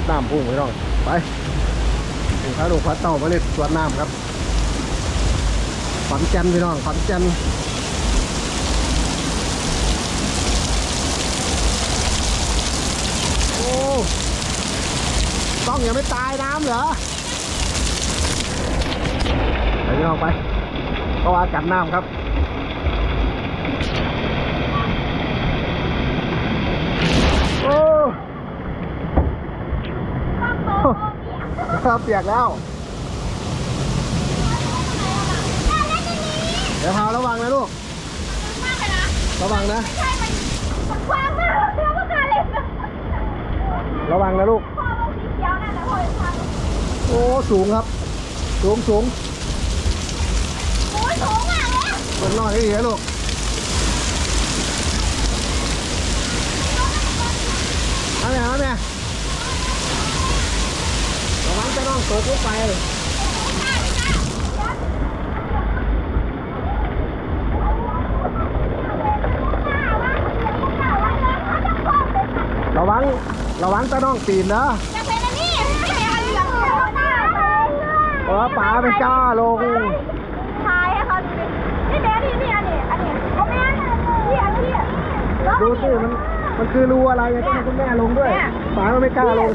ดน้ำพุ่งพี่น้องไปข้าดูกพัดเต่ามาเลยสวนน้ำครับขอนแก่นพี่น้องขอนแก่นโอ้ต้องยังไม่ตายน้ำเหรอไปพี่น้องไปก็ว่ากันน้ำครับ โอ้ เปียกแล้ว เดี๋ยวพาระวังนะลูก ระวังนะกว้างมากเรื่องว่าการะวังนะลูกพ่อบอกสีเขียวนะโอ้ สูงครับ สูงสูงโอ้ยสูงมากเลยบนนอกให้ดีนะลูกเอาเนี่ยเอาเนี่ย ตกลงไประวัง ระวังจะน้องปีนนะจะเป็นอันนี้ไม่ใช่อันเหลืองเขียวหน้าเพราะว่าป๋าไม่กล้าลงถ่ายให้เขาดูดินี่แม่นี่นี่อันนี้อันนี้เอาแม่นี่อันนี้ดูสิมันมันคือรูอะไรเนี่ยต้องคุณแม่ลงด้วยป๋ามันไม่กล้าลง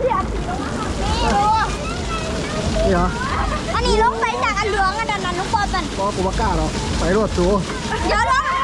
นี่อันนี้นี่ดูนี่เหรออันนี้ลงไปจากอันเหลืองอันนั้นนะนุ๊กบอลมันบอกกูไม่กล้าหรอกไปรวดสู เดี๋ยวลง